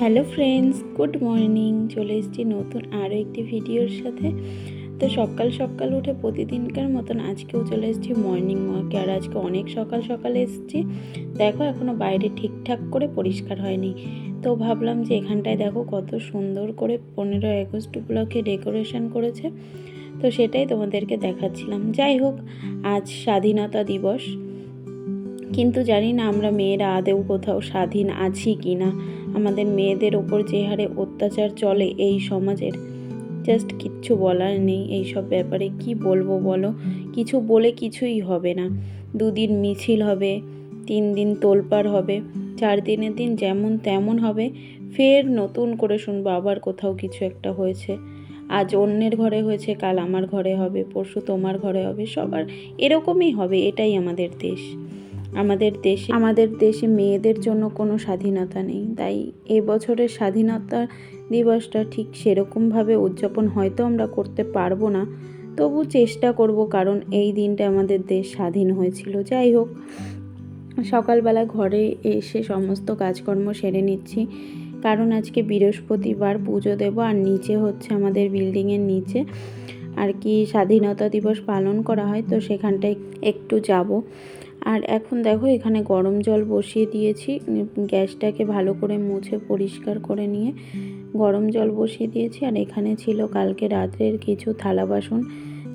Hello friends, good morning. চলে এসেছি নতুন আরও একটি ভিডিওর সাথে। তো সকাল সকাল উঠে প্রতিদিনকার মতন আজকেও চলে এসেছি মর্নিং ওয়াকে আর আজকে অনেক সকাল সকালে এসেছি। দেখো এখনও বাইরে ঠিকঠাক করে পরিষ্কার হয়নি। তো ভাবলাম যে এখানটায় দেখো কত সুন্দর করে পনেরো আগস্ট উপলক্ষে ডেকোরেশন করেছে। তো সেটাই তোমাদেরকে দেখাচ্ছিলাম। যাই হোক, আজ স্বাধীনতা দিবস। কিন্তু জানি না আমরা মেয়েরা আদেও কোথাও স্বাধীন আছি কি না আমাদের মেয়েদের ওপর যে হারে অত্যাচার চলে এই সমাজের জাস্ট কিচ্ছু বলার নেই এই সব ব্যাপারে। কি বলব বলো? কিছু বলে কিছুই হবে না। দুদিন মিছিল হবে, তিন দিন তোলপাড় হবে, চার দিনের দিন যেমন তেমন হবে, ফের নতুন করে শুনব আবার কোথাও কিছু একটা হয়েছে। আজ অন্যের ঘরে হয়েছে, কাল আমার ঘরে হবে, পরশু তোমার ঘরে হবে, সবার এরকমই হবে, এটাই আমাদের দেশ। আমাদের দেশে আমাদের দেশে মেয়েদের জন্য কোনো স্বাধীনতা নেই। তাই এবছরের স্বাধীনতা দিবসটা ঠিক সেরকমভাবে উদযাপন হয়তো আমরা করতে পারব না। তবু চেষ্টা করব, কারণ এই দিনটা আমাদের দেশ স্বাধীন হয়েছিল। যাই হোক, সকালবেলা ঘরে এসে সমস্ত কাজকর্ম সেরে নিচ্ছি। কারণ আজকে বৃহস্পতিবার পুজো দেব, আর নিচে হচ্ছে আমাদের বিল্ডিংয়ের নিচে। আর কি স্বাধীনতা দিবস পালন করা হয়, তো সেখানটায় একটু যাব। আর এখন দেখো এখানে গরম জল বসিয়ে দিয়েছি, গ্যাসটাকে ভালো করে মুছে পরিষ্কার করে নিয়ে গরম জল বসিয়ে দিয়েছি। আর এখানে ছিল কালকে রাত্রের কিছু থালা বাসন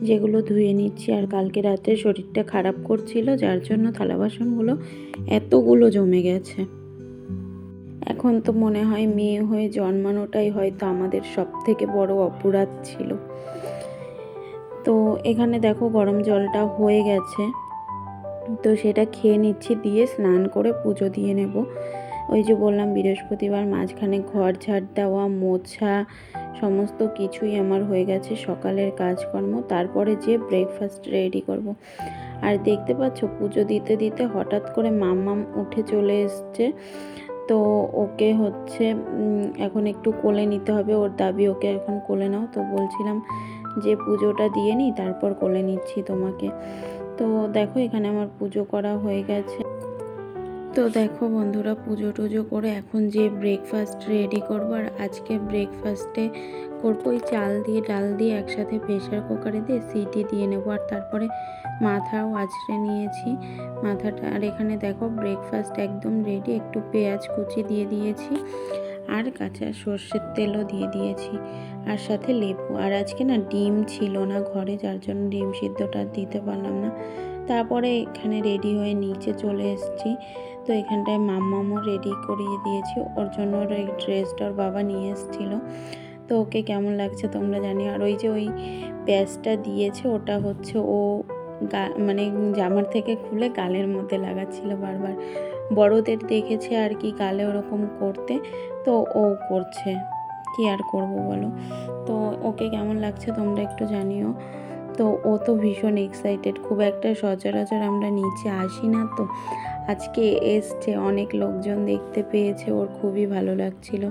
যেগুলো ধুয়ে নিচ্ছি। আর কালকে রাত্রে শরীরটা খারাপ করছিল, যার জন্য থালা বাসনগুলো এতগুলো জমে গেছে। এখন তো মনে হয় মেয়ে হয়ে জন্মানোটাই হয়তো আমাদের সব থেকে বড় অপরাধ ছিল। তো এখানে দেখো গরম জলটা হয়ে গেছে। তো সেটা খেয়ে নিচ্ছি, দিয়ে স্নান করে পুজো দিয়ে নেব। ওই যে বললাম, বৃহস্পতিবার মাঝখানে ঘর ঝাড় দেওয়া, মোছা, সমস্ত কিছুই আমার হয়ে গেছে সকালের কাজকর্ম। তারপরে যে ব্রেকফাস্ট রেডি করব। আর দেখতে পাচ্ছ, পুজো দিতে দিতে হঠাৎ করে মাম্মাম উঠে চলে এসছে। তো ওকে হচ্ছে এখন একটু কোলে নিতে হবে। ওর দাবি, ওকে এখন কোলে নাও। তো বলছিলাম যে, পুজোটা দিয়ে নিই তারপর কোলে নিচ্ছি তোমাকে। তো দেখো এখানে আমার পুজো করা হয়ে গেছে। তো দেখো বন্ধুরা, পুজো টুজো করে এখন যে ব্রেকফাস্ট রেডি করব, আর আজকে ব্রেকফাস্টে করব ওই চাল দিয়ে, ডাল দিয়ে একসাথে প্রেশার কুকারে দিয়ে সিটি দিয়ে নেব। আর তারপরে মাথাও আছড়ে নিয়েছি। মাথাটা, আর এখানে দেখো ব্রেকফাস্ট একদম রেডি একটু পেঁয়াজ কুচি দিয়ে দিয়েছি। আর কাঁচা সর্ষের তেলও দিয়ে দিয়েছি। আর সাথে লেবু। আর আজকে না ডিম ছিল না ঘরে, যার জন্য ডিম সিদ্ধটা দিতে পারলাম না। তারপরে এখানে রেডি হয়ে নিচে চলে এসেছি। তো এখানটায় মাম্মামও রেডি করিয়ে দিয়েছি। ওর জন্য ওর এই ড্রেসটা ওর বাবা নিয়ে এসেছিল। তো ওকে কেমন লাগছে তোমরা জানি আর ওই যে ওই প্যাচটা দিয়েছে, ওটা হচ্ছে ও গা মানে জামার থেকে খুলে গালের মধ্যে লাগাচ্ছিল বারবার। বড়দের দেখেছে আর কি গালে ওরকম করতে, তো ও করছে। কি আর করব বলো? তো ওকে কেমন লাগছে তোমরা একটু জানিও। তো ও তো ভীষণ এক্সাইটেড খুব একটা সচরাচর আমরা নিচে আসি না তো। আজকে এসছে, অনেক লোকজন দেখতে পেয়েছে, ওর খুবই ভালো লাগছিল।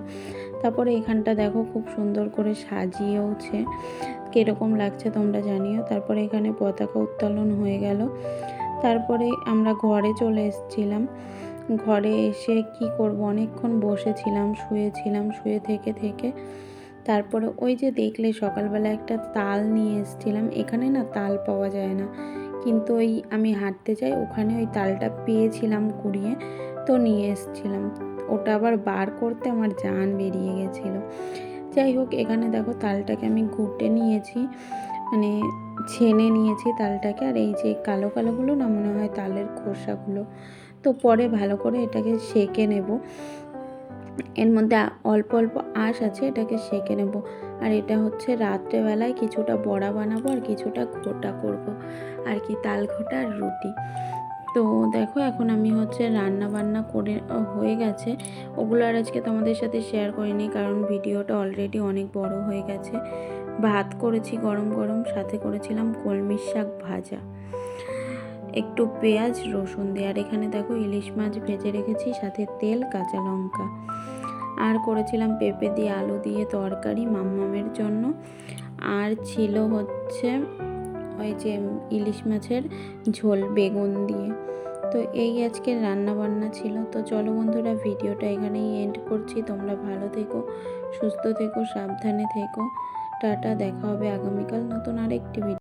তারপরে এখানটা দেখো খুব সুন্দর করে সাজিয়েওছে। কীরকম লাগছে তোমরা জানিও। তারপরে এখানে পতাকা উত্তোলন হয়ে গেল। তারপরে আমরা ঘরে চলে এসেছিলাম। ঘরে এসে কি করব? অনেকক্ষণ বসেছিলাম, শুয়েছিলাম, শুয়ে থেকে থেকে। তারপরে ওই যে দেখলে সকালবেলা একটা তাল নিয়ে এসেছিলাম। এখানে না তাল পাওয়া যায় না। কিন্তু ওই আমি হাঁটতে যাই, ওখানে ওই তালটা পেয়েছিলাম কুড়িয়ে, তো নিয়ে এসেছিলাম। ওটা আবার বার করতে আমার জান বেরিয়ে গেছিল। যাই হোক, এখানে দেখো তালটাকে আমি ঘুটে নিয়েছি। মানে ছেনে নিয়েছি তালটাকে। আর এই যে কালো কালোগুলো না মনে হয় তালের খোসাগুলো। তো পরে ভালো করে এটাকে সেঁকে নেব। এর মধ্যে অল্প অল্প আঁশ আছে, এটাকে সেঁকে নেব। আর এটা হচ্ছে রাত্রেবেলায় কিছুটা বড়া বানাবো আর কিছুটা ঘোটা করব। আর কি তাল ঘোটা আর রুটি। তো দেখো এখন আমি হচ্ছে রান্না বান্না করে হয়ে গেছে। ওগুলো আর আজকে তোমাদের সাথে শেয়ার করিনি কারণ ভিডিওটা অলরেডি অনেক বড় হয়ে গেছে। ভাত করেছি গরম গরম, সাথে করেছিলাম কলমির শাক ভাজা। একটু পেঁয়াজ, রসুন দিয়ে, আর এখানে দেখো ইলিশ মাছ ভেজে রেখেছি, সাথে তেল, কাঁচা লঙ্কা। আর করেছিলাম পেঁপে দিয়ে আলু দিয়ে তরকারি মাম্মামের জন্য। আর ছিল হচ্ছে ওই যে ইলিশ মাছের ঝোল, বেগুন দিয়ে। তো এই আজকে রান্না বান্না ছিল। তো চলো বন্ধুরা, ভিডিওটা এখানেই এন্ড করছি। তোমরা ভালো থেকো, সুস্থ থেকো, সাবধানে থেকো। টাটা, দেখা হবে আগামীকাল নতুন আরেকটি ভিডিও